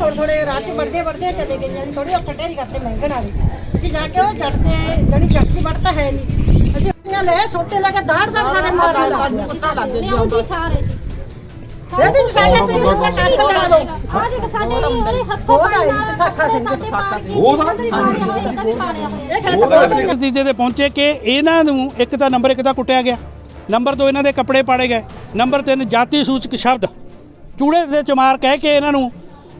ਥੋੜੇ ਥੋੜੇ ਰਾਤ ਚ ਵੜਦੇ ਵੜਦੇ ਚਲੇ ਗਈਆਂ ਜੀ ਥੋੜੀ ਅੱਖਰ ਢੇਰੀ ਕਰਤੇ ਮਹਿੰਗਣ ਵਾਲੀ। ਅਸੀਂ ਜਾ ਕੇ ਉਹ ਜੱਟ ਤੇ ਜਣੀ ਜੱਟ ਦੀ ਵੜਤਾ ਹੈ ਨਹੀਂ। ਅਸੀਂ ਉਹਨਾਂ ਲੈ ਸੋਟੇ ਲਾ ਕੇ ਦਾੜ ਦਾੜ ਸਾਡੇ ਮਾਰ ਲੱਗ ਨੇ ਉਹਦੀ ਸਾਰੇ ਜੀ। ਇਹਦੇ ਸਾਡੇ ਸਿੰਘ ਨੂੰ ਕੱਟ ਲਾ ਲਓ ਆ ਦੇਖ ਸਾਡੇ ਉਹਦੇ ਹੱਥੋਂ ਉਹਦਾ ਪਾਣੀ ਹੀ ਨਾਲ ਸਾਖਾ ਸਿੰਘ। ਸਾਡੇ ਪਾੜ ਕੇ ਉਹਦਾ? ਵੀ ਪਾੜਿਆ ਹੋਇਆ ਇਹਦਾ ਵੀ ਪਾੜਿਆ ਹੋਇਆ। ਇਹ ਖੇਤ ਬਹੁਤ ਨਤੀਜੇ ਤੇ ਪਹੁੰਚੇ ਕਿ ਇਹਨਾਂ ਨੂੰ ਇੱਕ ਤਾਂ ਨੰਬਰ ਇੱਕ ਦਾ ਕੁੱਟਿਆ ਗਿਆ। ਨੰਬਰ 2 ਇਹਨਾਂ ਦੇ ਕੱਪੜੇ ਪਾੜੇ ਗਏ। ਨੰਬਰ 3 ਜਾਤੀ ਸੂਚਕ ਸ਼ਬਦ। ਚੂੜੇ ਤੇ ਚਮਾਰ ਕਹਿ ਕੇ ਇਹਨਾਂ ਨੂੰ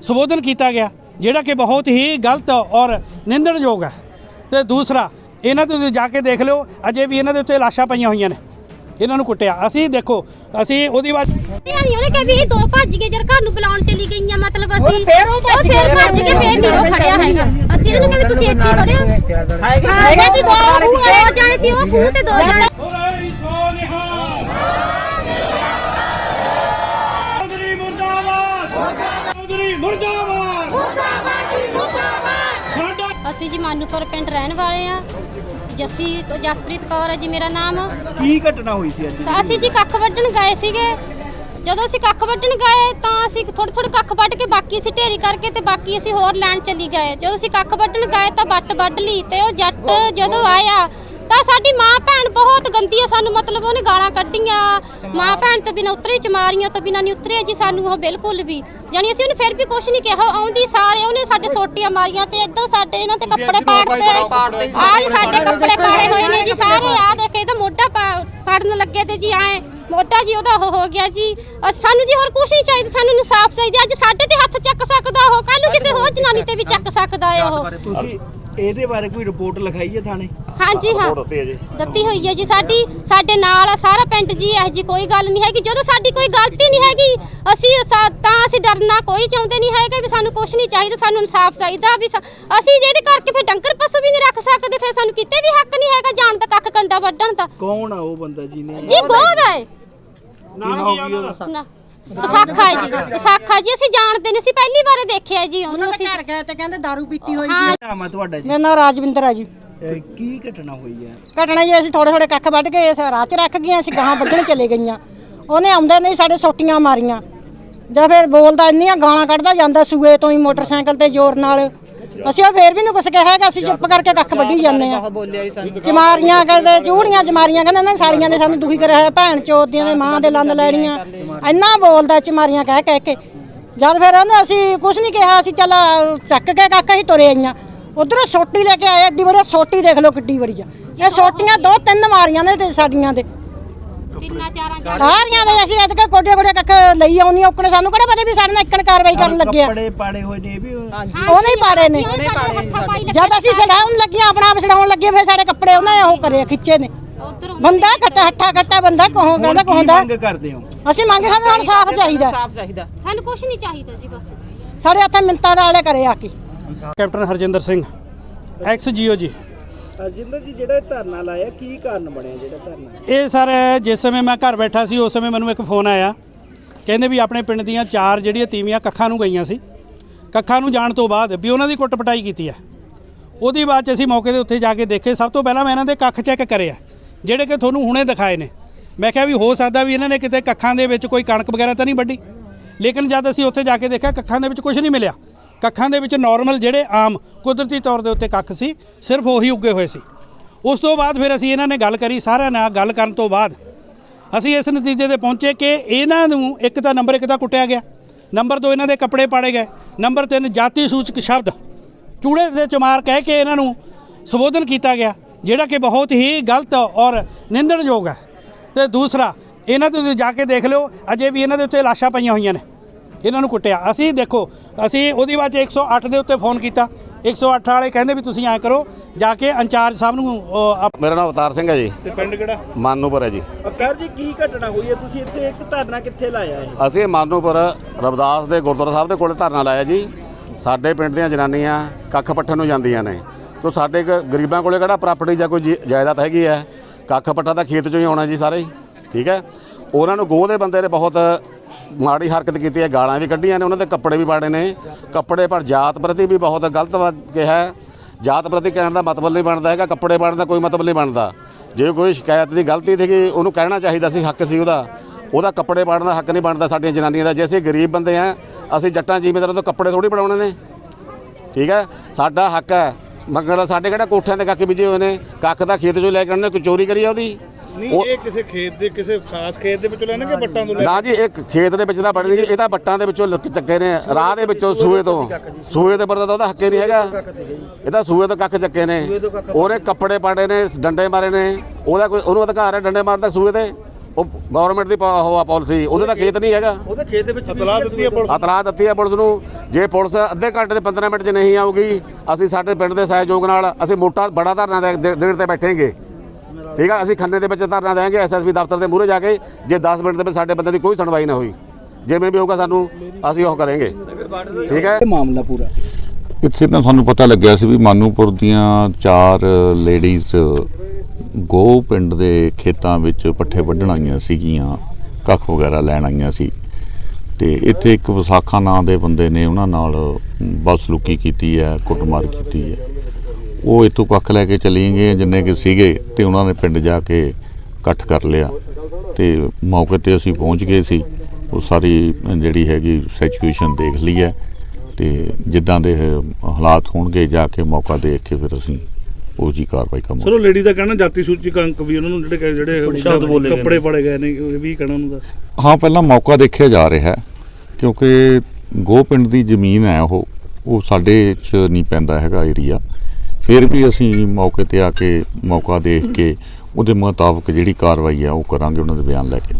ਸੰਬੋਧਨ ਕੀਤਾ ਗਿਆ ਜਿਹੜਾ ਕਿ ਬਹੁਤ ਹੀ ਗਲਤ ਔਰ ਨਿੰਦਣਯੋਗ ਹੈ। ਤੇ ਦੂਸਰਾ ਇਹਨਾਂ ਤੇ ਜਾ ਕੇ ਦੇਖ ਲਿਓ ਅਜੇ ਵੀ ਇਹਨਾਂ ਦੇ ਉੱਤੇ ਲਾਸ਼ਾਂ ਪਈਆਂ ਹੋਈਆਂ ਨੇ। ਇਹਨਾਂ ਨੂੰ ਕੁੱਟਿਆ। ਅਸੀਂ ਦੇਖੋ ਅਸੀਂ ਉਹਦੀ ਬਾਅਦ ਇਹ ਨਹੀਂ ਉਹਨੇ ਕਿਹਾ ਵੀ ਇਹ ਦੋ ਭੱਜ ਗਏ ਜਦ ਘਰ ਨੂੰ ਬੁਲਾਉਣ ਚਲੀ ਗਈਆਂ ਮਤਲਬ ਅਸੀਂ ਫੇਰ ਉਹ ਭੱਜ ਫੇਰ ਗਏ। ਭੱਜ ਕੇ ਫੇਰ ਨਹੀਂ ਉਹ ਖੜਿਆ ਹੈਗਾ। ਅਸੀਂ ਇਹਨਾਂ ਨੂੰ ਕਿਹਾ ਵੀ ਤੁਸੀਂ ਇੱਥੇ ਹੀ ਖੜਿਓ ਹੈਗਾ ਜੀ ਦੋ ਦੋ ਜਾਣੇ ਤੇ ਉਹ ਖੂਹ ਤੇ ਦੋ ਜਾਣੇ ਅਸੀਂ ਜੀ ਮਾਨੂਪੁਰ ਪਿੰਡ ਰਹਿਣ ਵਾਲੇ ਆ ਜੱਸੀ ਜਸਪ੍ਰੀਤ ਕੌਰ ਹੈ ਜੀ ਮੇਰਾ ਨਾਮ। ਕੀ ਘਟਨਾ ਹੋਈ ਸੀ ਅੱਜ? ਅਸੀਂ ਜੀ ਕੱਖ ਵੱਢਣ ਗਏ ਸੀਗੇ। ਜਦੋਂ ਅਸੀਂ ਕੱਖ ਵੱਢਣ ਗਏ ਤਾਂ ਅਸੀਂ ਥੋੜੇ ਥੋੜੇ ਕੱਖ ਵੱਢ ਕੇ ਬਾਕੀ ਅਸੀਂ ਢੇਰੀ ਕਰਕੇ ਤੇ ਬਾਕੀ ਅਸੀਂ ਹੋਰ ਲੈਣ ਚੱਲੀ ਗਏ। ਜਦੋਂ ਅਸੀਂ ਕੱਖ ਵੱਢਣ ਗਏ ਤਾਂ ਵੱਟ ਵੱਢ ਲਈ ਤੇ ਉਹ ਜੱਟ ਜਦੋਂ ਆਇਆ ਤਾਂ ਸਾਡੀ ਮਾਂ ਭੈਣ ਬਹੁਤ ਗੰਦੀ ਆ ਸਾਨੂੰ ਮਤਲਬ ਉਹਨੇ ਗਾਲਾਂ ਕੱਢੀਆਂ। ਮਾਂ ਭੈਣ ਤੋਂ ਬਿਨਾਂ ਉਤਰੇ ਚਮਾਰੀਆਂ ਤੋਂ ਬਿਨਾਂ ਨਹੀਂ ਉਤਰਿਆ ਜੀ ਸਾਨੂੰ ਉਹ ਬਿਲਕੁਲ ਵੀ। ਜਾਣੀ ਅਸੀਂ ਉਹਨੂੰ ਫਿਰ ਵੀ ਕੁਝ ਨਹੀਂ ਕਿਹਾ ਆਉਂਦੀ ਸਾਰੇ ਉਹਨੇ ਸਾਡੇ ਸੋਟੀਆਂ ਮਾਰੀਆਂ ਤੇ ਇੱਧਰ ਸਾਡੇ ਇਹਨਾਂ ਤੇ ਕੱਪੜੇ ਪਾੜਦੇ। ਆਹ ਜੀ ਸਾਡੇ ਕੱਪੜੇ ਪਾੜੇ ਹੋਏ ਨੇ ਜੀ ਸਾਰੇ ਆ ਦੇਖ ਇਹਦਾ ਮੋਢਾ ਪਾ- ਫੜਨ ਲੱਗੇ ਤੇ ਜੀ ਐ ਮੋਢਾ ਜੀ ਉਹਦਾ ਉਹ ਹੋ ਗਿਆ ਜੀ। ਸਾਨੂੰ ਜੀ ਹੋਰ ਕੁਝ ਨਹੀਂ ਚਾਹੀਦਾ ਸਾਨੂੰ ਇਨਸਾਫ ਚਾਹੀਦਾ। ਅੱਜ ਸਾਡੇ ਤੇ ਹੱਥ ਚੱਕ ਸਕਦਾ ਉਹ ਕੱਲ ਨੂੰ ਕਿਸੇ ਹੋਰ ਜਨਾਨੀ ਤੇ ਵੀ ਚੱਕ ਸਕਦਾ ਹੈ ਉਹ। ਇਹਦੇ ਬਾਰੇ ਕੋਈ ਰਿਪੋਰਟ ਲਿਖਾਈ ਹੈ ਥਾਣੇ? ਹਾਂਜੀ ਹਾਂ। ਦਿੱਤੀ ਹੋਈ ਹੈ ਜੀ। ਸਾਡੀ ਸਾਡੇ ਨਾਲ ਆ ਸਾਰਾ ਪਿੰਡ ਜੀ ਇਹ ਜੀ ਕੋਈ ਗੱਲ ਨਹੀਂ ਹੈਗੀ। ਜਦੋਂ ਸਾਡੀ ਕੋਈ ਗਲਤੀ ਨਹੀਂ ਹੈਗੀ ਅਸੀਂ ਸਾ- ਤਾਂ ਅਸੀਂ ਡਰਨਾ ਕੋਈ ਚਾਹੁੰਦੇ ਨਹੀਂ ਹੈਗੇ ਵੀ ਸਾਨੂੰ ਕੁਝ ਨਹੀਂ ਚਾਹੀਦਾ ਸਾਨੂੰ ਇਨਸਾਫ ਚਾਹੀਦਾ ਵੀ ਸਾ- ਅਸੀਂ ਜਿਹਦੇ ਕਰਕੇ ਫਿਰ ਡੰਗਰ ਪਸ਼ੂ ਵੀ ਨਹੀਂ ਰੱਖ ਸਕਦੇ ਫਿਰ ਸਾਨੂੰ ਕਿਤੇ ਵੀ ਹੱਕ ਨਹੀਂ ਹੈਗਾ ਜਾਣ ਦਾ ਕੱਖ ਕੰਡਾ ਵੱਢਣ ਦਾ। ਕੌਣ ਆ ਉਹ ਬੰਦਾ ਜੀ ਨੇ ਜੀ ਬਹੁਤ ਹੈ ਨਾਮ ਕੀ ਉਹਦਾ? ਨਾ। ਵਿਸਾਖਾ ਹੈ ਜੀ ਵਿਸਾਖਾ ਜੀ ਅਸੀਂ ਜਾਣਦੇ ਨਹੀਂ ਸੀ ਪਹਿਲੀ ਵਾਰੇ ਦੇਖਿਆ ਜੀ ਉਹਨੂੰ ਅਸੀਂ। ਘਰ ਗਏ ਤੇ ਕਹਿੰਦੇ दारू ਪੀਤੀ ਹੋਈ ਹਾਂ। ਨਾਮ ਆ ਤੁਹਾਡਾ ਜੀ। ਮੇਰਾ ਨਾਮ ਰਾਜਵਿੰਦਰ ਹੈ ਜੀ। ਇਹ ਕੀ ਘਟਨਾ ਹੋਈ ਹੈ? ਘਟਨਾ ਜੀ ਅਸੀਂ ਥੋੜੇ ਥੋੜੇ ਕੱਖ ਵੱਢ ਕੇ ਇਸ ਰਾਹ 'ਚ ਰੱਖ ਗਈਆਂ ਅਸੀਂ ਗਾਹਾਂ ਵੱਢਣ ਚਲੇ ਗਈਆਂ। ਉਹਨੇ ਆਉਂਦੇ ਨਹੀਂ ਸਾਡੇ ਸੋਟੀਆਂ ਮਾਰੀਆਂ। ਜਾਂ ਫਿਰ ਬੋਲਦਾ ਇੰਨੀਆਂ ਗਾਲਾਂ ਕੱਢਦਾ ਜਾਂਦਾ ਸੂਏ ਤੋਂ ਹੀ ਮੋਟਰਸਾਈਕਲ ਤੇ ਜ਼ੋਰ ਨਾਲ। ਅਸੀਂ ਉਹ ਫੇਰ ਵੀ ਨਹੀਂ ਕੁਛ ਕਿਹਾ ਹੈਗਾ ਅਸੀਂ ਚੁੱਪ ਕਰਕੇ ਕੱਖ ਵੱਢੀ ਜਾਂਦੇ ਆ ਚਮਾਰੀਆਂ ਕਹਿੰਦੇ ਚੂੜੀਆਂ ਚਮਾਰੀਆਂ ਕਹਿੰਦੇ ਨਾ ਸਾਲੀਆਂ ਨੇ ਸਾਨੂੰ ਦੁਖੀ ਕਰਿਆ ਹੋਇਆ ਭੈਣ ਚੋਦੀਆਂ ਦੇ ਮਾਂ ਦੇ ਲੰਦ ਲੈਣੀਆਂ। ਇੰਨਾ ਬੋਲਦਾ ਚਮਾਰੀਆਂ ਕਹਿ ਕਹਿ ਕੇ। ਜਦ ਫਿਰ ਉਹਨੇ ਅਸੀਂ ਕੁਛ ਨਹੀਂ ਕਿਹਾ ਅਸੀਂ ਚੱਲ ਚੱਕ ਕੇ ਕੱਖ ਅਸੀਂ ਤੁਰੇ ਆਈਆਂ। ਉਧਰੋਂ ਸੋਟੀ ਲੈ ਕੇ ਆਏ ਏਡੀ ਬੜੀ ਸੋਟੀ ਦੇਖ ਲਓ ਕਿੱਡੀ ਬੜੀ ਆ। ਇਹ ਸੋਟੀਆਂ ਦੋ ਤਿੰਨ ਮਾਰੀਆਂ ਨੇ ਤੇ ਸਾਡੀਆਂ ਦੇ। ਤਿੰਨਾਂ ਚਾਰਾਂ ਜਾਣਾਂ ਸਾਰੀਆਂ ਦੇ ਅਸੀਂ ਇਹਦੇ ਕੋਡੇ ਕੋਡੇ ਕੱਖ ਲਈ ਆਉਣੀ ਔਕਣੇ ਸਾਨੂੰ ਕਿਹੜਾ ਪਤਾ ਵੀ ਸਾਡੇ ਨਾਲ ਇੱਕਣ ਕਾਰਵਾਈ ਕਰਨ ਲੱਗੇ ਆ। ਕੱਪੜੇ ਪਾੜੇ ਹੋਏ ਨੇ ਇਹ ਵੀ ਉਹਨੇ ਹੀ ਪਾੜੇ ਨੇ। ਉਹਨੇ ਜਦ ਅਸੀਂ ਛਡਾਉਣ ਲੱਗੀਆਂ ਆਪਣਾ ਆਪ ਛਡਾਉਣ ਲੱਗੇ ਫਿਰ ਸਾਡੇ ਕੱਪੜੇ ਉਹਨਾਂ ਉਹ ਕਰੇ ਖਿੱਚੇ ਨੇ। ਉਧਰ ਬੰਦਾ ਕੱਟਾ ਹੱਠਾ ਕੱਟਾ ਬੰਦਾ ਕਹੋ ਕਹਿੰਦਾ ਕਹੋਂਦਾ ਮੰਗ ਕਰਦੇ ਹੋ? ਅਸੀਂ ਮੰਗ ਖਾਂਦੇ ਹਾਂ ਸਾਫ਼ ਚਾਹੀਦਾ। ਸਾਨੂੰ ਕੁਝ ਨਹੀਂ ਚਾਹੀਦਾ ਜੀ ਬਸ। ਸਾਡੇ ਹੱਥਾਂ ਮਿੰਤਾਂ ਦਾ ਵਾਲੇ ਕਰੇ ਆ ਕੇ। Captain Harjinder Singh ex GOG. Ajinder ਜੀ, ਜਿਹੜਾ ਇਹ ਧਰਨਾ ਲਾਇਆ, ਕੀ ਕਾਰਨ ਬਣਿਆ ਜਿਹੜਾ ਧਰਨਾ? ਇਹ ਸਰ, ਜਿਸ ਸਮੇਂ ਮੈਂ ਘਰ ਬੈਠਾ ਸੀ, ਉਸ ਸਮੇਂ ਮੈਨੂੰ ਇੱਕ ਫੋਨ ਆਇਆ। ਕਹਿੰਦੇ ਵੀ ਆਪਣੇ ਪਿੰਡ ਦੀਆਂ ਚਾਰ ਜਿਹੜੀਆਂ ਤੀਵੀਆਂ ਕੱਖਾਂ ਨੂੰ ਗਈਆਂ ਸੀ। ਕੱਖਾਂ ਨੂੰ ਜਾਣ ਤੋਂ ਬਾਅਦ ਵੀ ਉਹਨਾਂ ਦੀ ਕੁੱਟ ਪਟਾਈ ਕੀਤੀ ਹੈ। ਉਹਦੀ ਬਾਅਦ 'ਚ ਅਸੀਂ ਮੌਕੇ ਦੇ ਉੱਤੇ ਜਾ ਕੇ ਦੇਖੇ। ਸਭ ਤੋਂ ਪਹਿਲਾਂ ਮੈਂ ਇਹਨਾਂ ਦੇ ਕੱਖ ਚੈੱਕ ਕਰਿਆ, ਜਿਹੜੇ ਕਿ ਤੁਹਾਨੂੰ ਹੁਣੇ ਦਿਖਾਏ ਨੇ। ਮੈਂ ਕਿਹਾ ਵੀ ਹੋ ਸਕਦਾ ਵੀ ਇਹਨਾਂ ਨੇ ਕਿਤੇ ਕੱਖਾਂ ਦੇ ਵਿੱਚ ਕੋਈ ਕਣਕ ਵਗੈਰਾ ਤਾਂ ਨਹੀਂ ਵੱਢੀ। ਲੇਕਿਨ ਜਦ ਅਸੀਂ ਉੱਥੇ ਜਾ ਕੇ ਦੇਖਿਆ, ਕੱਖਾਂ ਦੇ ਵਿੱਚ ਕੁਝ ਨਹੀਂ ਮਿਲਿਆ। ਕੱਖਾਂ ਦੇ ਵਿੱਚ ਨਾਰਮਲ ਜਿਹੜੇ ਆਮ ਕੁਦਰਤੀ ਤੌਰ ਦੇ ਉੱਤੇ ਕੱਖ ਸੀ, ਸਿਰਫ ਉਹੀ ਉੱਗੇ ਹੋਏ ਸੀ। ਉਸ ਤੋਂ ਬਾਅਦ ਫਿਰ ਅਸੀਂ ਇਹਨਾਂ ਨੇ ਗੱਲ ਕਰੀ, ਸਾਰਿਆਂ ਨਾਲ ਗੱਲ ਕਰਨ ਤੋਂ ਬਾਅਦ। ਅਸੀਂ ਇਸ ਨਤੀਜੇ ਤੇ ਪਹੁੰਚੇ ਕਿ ਇਹਨਾਂ ਨੂੰ ਇੱਕ ਤਾਂ ਨੰਬਰ ਇੱਕ ਦਾ ਕੁੱਟਿਆ ਗਿਆ। ਨੰਬਰ 2 ਇਹਨਾਂ ਦੇ ਕੱਪੜੇ ਪਾੜੇ ਗਏ। ਨੰਬਰ 3 ਜਾਤੀ ਸੂਚਕ ਸ਼ਬਦ। ਚੂੜੇ ਤੇ ਚਮਾਰ ਕਹਿ ਕੇ ਇਹਨਾਂ ਨੂੰ ਸੰਬੋਧਨ ਕੀਤਾ ਗਿਆ, ਜਿਹੜਾ ਕਿ ਬਹੁਤ ਹੀ ਗਲਤ ਔਰ ਨਿੰਦਣਯੋਗ ਹੈ। ਤੇ ਦੂਸਰਾ, ਇਹਨਾਂ ਤੋਂ ਜਾ ਕੇ ਦੇਖ ਲਿਓ, ਅਜੇ ਵੀ ਇਹਨਾਂ ਦੇ ਉੱਤੇ ਲਾਸ਼ਾਂ ਪਈਆਂ ਹੋਈਆਂ ਨੇ। ਇਹਨਾਂ ਨੂੰ ਕੁੱਟਿਆ। ਅਸੀਂ ਦੇਖੋ ਅਸੀਂ ਉਹਦੀ ਬਾਅਦ 'ਚ 108 ਦੇ ਉੱਤੇ ਫੋਨ ਕੀਤਾ। 108 ਵਾਲੇ ਕਹਿੰਦੇ ਵੀ ਤੁਸੀਂ ਐਂ ਕਰੋ ਜਾ ਕੇ ਇੰਚਾਰਜ ਸਾਹਿਬ ਨੂੰ ਮੇਰਾ ਨਾਮ ਅਵਤਾਰ ਸਿੰਘ ਹੈ ਜੀ। ਤੇ ਪਿੰਡ ਕਿਹੜਾ? ਮਾਨੂਪੁਰ ਹੈ ਜੀ। ਅਕਰ ਜੀ ਕੀ ਘਟਨਾ ਹੋਈ ਹੈ? ਤੁਸੀਂ ਇੱਥੇ ਇੱਕ ਧਰਨਾ ਕਿੱਥੇ ਲਾਇਆ ਹੈ ਅਸੀਂ ਮਾਨੂਪੁਰ ਰਵਿਦਾਸ ਦੇ ਗੁਰਦੁਆਰਾ ਸਾਹਿਬ ਦੇ ਕੋਲੇ ਧਰਨਾ ਲਾਇਆ ਜੀ। ਸਾਡੇ ਪਿੰਡ ਦੀਆਂ ਜਨਾਨੀਆਂ ਕੱਖ ਪੱਠਣ ਨੂੰ ਜਾਂਦੀਆਂ ਨੇ। ਤੋ ਸਾਡੇ ਗਰੀਬਾਂ ਕੋਲੇ ਕਿਹੜਾ ਪ੍ਰਾਪਰਟੀ ਜਾਂ ਕੋਈ ਜਾਇਦਾਦ ਹੈਗੀ ਹੈ? ਕੱਖ ਪੱਠਾ ਤਾਂ ਖੇਤ ਚੋਂ ਹੀ ਆਉਣਾ ਜੀ ਸਾਰੇ। ਠੀਕ ਹੈ? ਉਹਨਾਂ ਨੂੰ ਗੋਹ ਦੇ ਬੰਦੇ ਨੇ ਬਹੁਤ ਮਾੜੀ ਹਰਕਤ ਕੀਤੀ ਹੈ, ਗਾਲਾਂ ਵੀ ਕੱਢੀਆਂ ਨੇ, ਉਹਨਾਂ ਦੇ ਕੱਪੜੇ ਵੀ ਪਾੜੇ ਨੇ। ਕੱਪੜੇ ਪਰ ਜਾਤ ਪ੍ਰਤੀ ਵੀ ਬਹੁਤ ਗਲਤ ਵਾ- ਕਿਹਾ ਹੈ। ਜਾਤ ਪ੍ਰਤੀ ਕਹਿਣ ਦਾ ਮਤਲਬ ਨਹੀਂ ਬਣਦਾ ਹੈਗਾ, ਕੱਪੜੇ ਪਾੜਨ ਦਾ ਕੋਈ ਮਤਲਬ ਨਹੀਂ ਬਣਦਾ। ਜੇ ਕੋਈ ਸ਼ਿਕਾਇਤ ਦੀ ਗਲਤੀ ਸੀਗੀ, ਉਹਨੂੰ ਕਹਿਣਾ ਚਾਹੀਦਾ ਸੀ, ਹੱਕ ਸੀ ਉਹਦਾ। ਉਹਦਾ ਕੱਪੜੇ ਪਾੜਨ ਦਾ ਹੱਕ ਨਹੀਂ ਬਣਦਾ ਸਾਡੀਆਂ ਜਨਾਨੀਆਂ ਦਾ। ਜੇ ਅਸੀਂ ਗਰੀਬ ਬੰਦੇ ਆ ਅਸੀਂ ਜੱਟਾਂ ਜ਼ਿਮੀਂਦਾਰਾਂ ਤੋਂ ਕੱਪੜੇ ਥੋੜੀ ਬਣਾਉਣੇ ਨੇ। ਠੀਕ ਹੈ? ਸਾਡਾ ਹੱਕ ਹੈ। ਮੰਗਣ ਦਾ ਸਾਡੇ ਕਿਹੜਾ ਕੋਠਿਆਂ ਦੇ ਕੱਖ ਬੀਜੇ ਹੋਏ ਨੇ? ਕੱਖ ਦਾ ਖੇਤ ਚੋਂ ਲੈ ਕੇ ਆਉਂਦੇ ਕੋਈ ਚੋਰੀ ਕਰੀ ਆ ਉਹਦੀ? ਨਹੀਂ ਉਹ- ਇਹ ਕਿਸੇ ਖੇਤ ਦੇ ਕਿਸੇ ਖਾਸ ਖੇਤ ਦੇ ਵਿੱਚੋਂ ਲੈਣੇ ਕਿ ਵੱਟਾਂ ਤੋਂ ਲੈ ਨਾ ਜੀ ਇੱਕ ਖੇਤ ਦੇ ਵਿੱਚ ਤਾਂ ਬੜੇ ਨਹੀਂ ਇਹ ਤਾਂ ਬੱਟਾਂ ਦੇ ਵਿੱਚੋਂ ਲੁੱਕ ਚੱਕੇ ਨੇ। ਰਾਹ ਦੇ ਵਿੱਚੋਂ ਸੂਏ ਤੋਂ। ਸੂਏ ਦੇ ਪਰਦਾ ਤਾਂ ਉਹਦਾ ਹੱਕੇ ਨਹੀਂ ਹੈਗਾ। ਇਹ ਤਾਂ ਸੂਏ ਤੋਂ ਕੱਖ ਚੱਕੇ ਨੇ। ਉਹਨੇ ਕੱਪੜੇ ਪਾੜੇ ਨੇ ਡੰਡੇ ਮਾਰੇ ਨੇ। ਉਹਦਾ ਕੋਈ ਉਹਨੂੰ ਅਧਿਕਾਰ ਹੈ ਡੰਡੇ ਮਾਰਦਾ ਸੂਏ ਤੇ? ਉਹ ਗਵਰਨਮੈਂਟ ਦੀ ਪਾ- ਉਹ ਆ ਪਾਲਿਸੀ ਉਹਦੇ ਤਾਂ ਖੇਤ ਨਹੀਂ ਹੈਗਾ। ਇਤਲਾਹ ਦਿੱਤੀ ਹੈ ਪੁਲਿਸ ਇਤਲਾਹ ਦਿੱਤੀ ਹੈ ਪੁਲਿਸ ਨੂੰ। ਜੇ ਪੁਲਿਸ ਅੱਧੇ ਘੰਟੇ ਦੇ 15 ਮਿੰਟ 'ਚ ਨਹੀਂ ਆਊਗੀ ਅਸੀਂ ਸਾਡੇ ਪਿੰਡ ਦੇ ਸਹਿਯੋਗ ਨਾਲ ਅਸੀਂ ਮੋਟਾ ਬੜਾ ਧਰਨਾ ਦੇ ਦੇ- ਦੇਣ ਤੇ ਠੀਕ ਆ ਅਸੀਂ ਖੰਨੇ ਦੇ ਵਿੱਚ ਧਰਨਾ ਦੇਵਾਂਗੇ ਐਸਐਸਪੀ ਦਫ਼ਤਰ ਦੇ ਮੂਹਰੇ ਜਾ ਕੇ ਜੇ 10 ਮਿੰਟ ਦੇ ਵਿੱਚ ਸਾਡੇ ਬੰਦੇ ਦੀ ਕੋਈ ਸੁਣਵਾਈ ਨਾ ਹੋਈ ਜਿਵੇਂ ਵੀ ਹੋਊਗਾ ਸਾਨੂੰ ਅਸੀਂ ਉਹ ਕਰਾਂਗੇ। ਠੀਕ ਹੈ? ਇਹ ਮਾਮਲਾ ਪੂਰਾ। ਇੱਥੇ ਨਾ ਸਾਨੂੰ ਪਤਾ ਲੱਗਿਆ ਸੀ ਵੀ ਮਾਨੂਪੁਰ ਦੀਆਂ ਚਾਰ ਲੇਡੀਜ਼ ਗੋ ਪਿੰਡ ਦੇ ਖੇਤਾਂ ਵਿੱਚ ਪੱਠੇ ਵੱਢਣ ਆਈਆਂ ਸੀਗੀਆਂ ਕੱਖ ਵਗੈਰਾ ਲੈਣ ਆਈਆਂ ਸੀ। ਤੇ ਇੱਥੇ ਇੱਕ ਵਿਸਾਖਾ ਨਾਂ ਦੇ ਬੰਦੇ ਨੇ ਉਹਨਾਂ ਨਾਲ ਬਸ ਲੁਕੀ ਕੀਤੀ ਹੈ ਕੁੱਟਮਾਰ ਕੀਤੀ ਹੈ। ਉਹ ਇੱਥੋਂ ਕੱਖ ਲੈ ਕੇ ਚਲੀ ਗਏ ਜਿੰਨੇ ਕਿ ਸੀਗੇ ਤੇ ਉਹਨਾਂ ਨੇ ਪਿੰਡ ਜਾ ਕੇ ਇਕੱਠ ਕਰ ਲਿਆ। ਤੇ ਮੌਕੇ ਤੇ ਅਸੀਂ ਪਹੁੰਚ ਗਏ ਸੀ। ਉਹ ਸਾਰੀ ਜਿਹੜੀ ਹੈਗੀ ਸਿਚੁਏਸ਼ਨ ਦੇਖ ਲਈ ਹੈ। ਤੇ ਜਿੱਦਾਂ ਦੇ ਹਾਲਾਤ ਹੋਣਗੇ ਜਾ ਕੇ ਮੌਕਾ ਦੇਖ ਕੇ ਫਿਰ ਅਸੀਂ ਉਹ ਜੀ ਕਾਰਵਾਈ ਕਰਾਂਗੇ। ਸਰ ਉਹ ਲੇਡੀ ਦਾ ਕਹਿਣਾ ਜਾਤੀ ਸੂਚੀ ਅੰਕ ਵੀ ਉਹਨਾਂ ਨੂੰ ਜਿਹੜੇ ਜਿਹੜੇ ਸ਼ਬਦ ਬੋਲੇ ਕੱਪੜੇ ਪੜੇ ਗਏ ਨੇ ਇਹ ਵੀ ਕਹਿਣਾ ਉਹਨਾਂ ਦਾ। ਹਾਂ ਪਹਿਲਾਂ ਮੌਕਾ ਦੇਖਿਆ ਜਾ ਰਿਹਾ ਹੈ ਕਿਉਂਕਿ ਗੋ ਪਿੰਡ ਦੀ ਜ਼ਮੀਨ ਹੈ ਉਹ ਉਹ ਸਾਡੇ ਚ ਨਹੀਂ ਪੈਂਦਾ ਹੈਗਾ ਏਰੀਆ ਫਿਰ ਵੀ ਅਸੀਂ ਮੌਕੇ ਤੇ ਆ ਕੇ ਮੌਕਾ ਦੇਖ ਕੇ ਉਹਦੇ ਮੁਤਾਬਕ ਜਿਹੜੀ ਕਾਰਵਾਈ ਆ ਉਹ ਕਰਾਂਗੇ ਉਹਨਾਂ ਦੇ ਬਿਆਨ ਲੈ ਕੇ।